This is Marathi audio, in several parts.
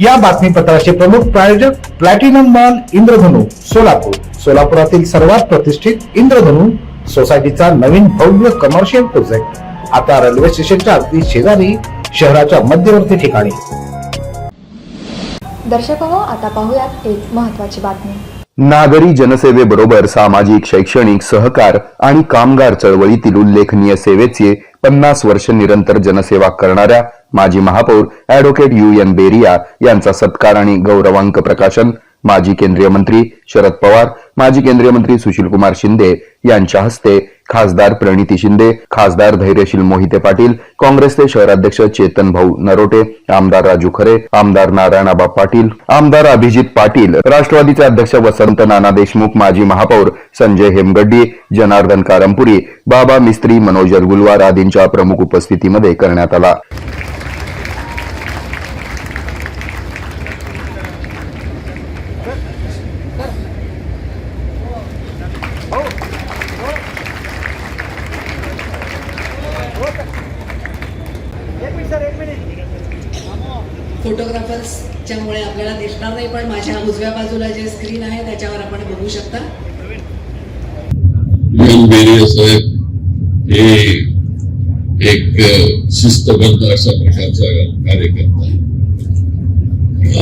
या बातमीपत्राचे प्रमुख प्रायोजक प्लॅटिनम मॉल इंद्रधनु सोलापूर. सोलापुरातील सर्वात प्रतिष्ठित इंद्रधनु सोसायटीचा नवीन भव्य कमर्शियल प्रोजेक्ट आता रेल्वे स्टेशनच्या अगदी शेजारी शहराच्या मध्यवर्ती ठिकाणी. दर्शक हो आता पाहूयात एक महत्वाची बातमी. नागरी जनसेवेबरोबर सामाजिक शैक्षणिक सहकार आणि कामगार चळवळीतील उल्लेखनीय सेवेचे पन्नास वर्ष निरंतर जनसेवा करणाऱ्या माजी महापौर अॅडव्होकेट यू एन बेरिया यांचा सत्कार आणि गौरवांक प्रकाशन माजी केंद्रीय मंत्री शरद पवार माजी केंद्रीय मंत्री सुशीलकुमार शिंदे यांच्या हस्ते खासदार प्रणिती शिंदे खासदार धैर्यशील मोहिते पाटील काँग्रेसचे शहराध्यक्ष चेतन भाऊ नरोटे आमदार राजू खरे आमदार नारायणाबा पाटील आमदार अभिजित पाटील राष्ट्रवादीचे अध्यक्ष वसंत नाना देशमुख माजी महापौर संजय हेमगड्डी जनार्दन कारंपुरी बाबा मिस्त्री मनोज गुलवार आदींच्या प्रमुख उपस्थितीमध्ये करण्यात आला. फोटोग्राफर्सच्यामुळे आपल्याला दिसणार नाही पण माझ्या उजव्या बाजूला जे स्क्रीन आहे त्याच्यावर आपण बघू शकता. साहेब हे एक शिस्तबद्ध अशा प्रकारचा कार्यकर्ता आहे.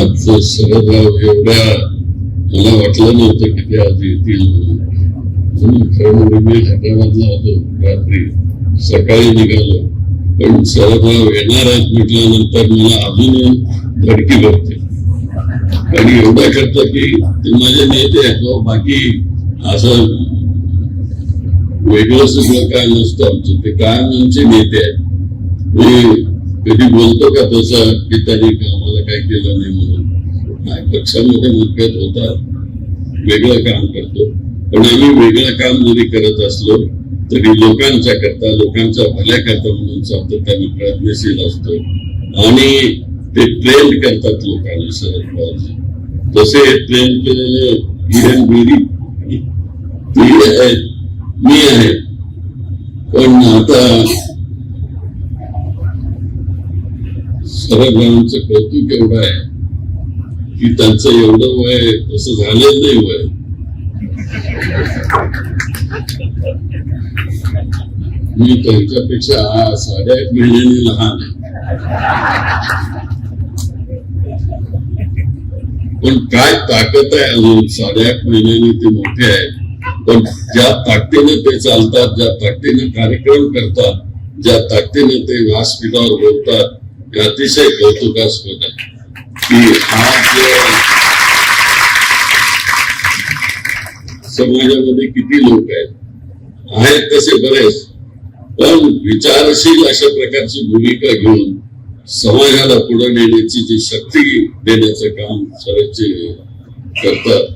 आज शरदराव एवढ्या मला वाटलं नव्हतं की ते आज येतील. म्हणून खरं म्हणजे मी हैदराबादला होतो रात्री सकाळी निघालो. पण सहभाग येणार आहेत म्हटल्यानंतर मला अजून धडकी भरते आणि एवढं करता की ते माझे नेते आहेत बाकी असं वेगळं सगळं काय नसतं आमचं. ते काय आमचे नेते आहेत मी कधी बोलतो का तसं की त्यांनी आम्हाला काय केलं नाही म्हणून. नाही पक्षामध्ये मतभेद होतात. वेगळं काम करतो. पण आम्ही वेगळं काम जरी करत असलो तरी लोकांच्या करता लोकांच्या भल्या करता म्हणून सातत्याने प्रयत्नशील असतो. आणि ते ट्रेंड करतात लोकांना शरद पवारजी. जसे ट्रेंड केलेले किरण बेरी ती आहे मी आहे. पण आता शरदरावांचं कौतुक एवढं आहे की त्यांचं एवढं वय तसं झालं नाही वय. मी त्यांच्यापेक्षा साडेआठ महिन्यांनी लहान आहे पण काय ताकद आहे साडेआठ महिन्यांनी ते मोठे पण ज्या ताकदीने ते चालतात ज्या ताकदीने कार्यक्रम करतात ज्या ताकदीने ते व्यासपीठावर बोलतात हे अतिशय कौतुकास्पद आहे की अं, समाजामध्ये किती लोक आहेत आहेत तसे बरेच पण विचारशील अशा प्रकारची भूमिका घेऊन समाजाला पुढे नेण्याची जी शक्ती देण्याचं काम शरदचे करतात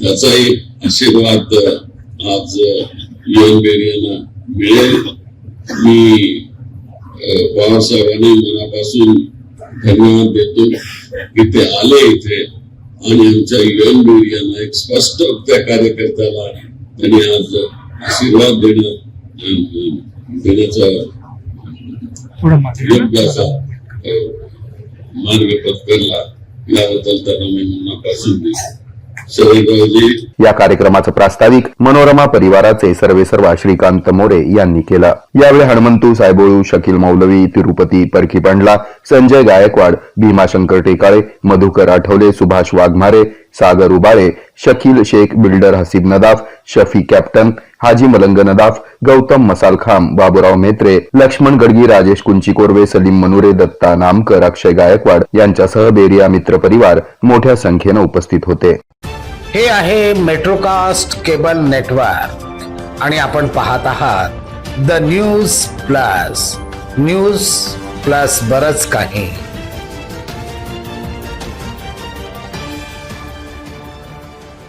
त्याचा एक आशीर्वाद आज युएन बेरियाला मिळेल. मी बाबासाहेबांनी मनापासून धन्यवाद देतो की ते आले इथे आणि आमच्या युएन बेरियाला एक स्पष्ट त्या कार्यकर्त्याला त्यांनी आज आशीर्वाद देणं देण्याचा योग्य असा अ, मार्ग पत्करला याबद्दल त्यांना मी मनापासून शरदरावजी या कार्यक्रमाचं प्रास्ताविक मनोरमा परिवाराचे सर्वे सर्वा श्रीकांत मोरे यांनी केलं. यावेळी हनुमंतू सायबोळू शकील मौलवी तिरुपती परखी पंडला संजय गायकवाड भीमाशंकर टेकाळे मधुकर आठवले सुभाष वाघमारे सागर उबाळे शकील शेख बिल्डर हसीब नदाफ शफी कॅप्टन हाजी मलंग नदाफ गौतम मसालखाम बाबुराव मेत्रे लक्ष्मण गडगी राजेश कुंची कोरवे सलीम मनुरे दत्ता नामकर अक्षय गायकवाड यांच्यासह बेरिया मित्र परिवार मोठ्या संख्येनं उपस्थित होते. हे आहे मेट्रोकास्ट केबल नेटवर्क आणि आपण पाहत आहात the news plus news plus बरच काही.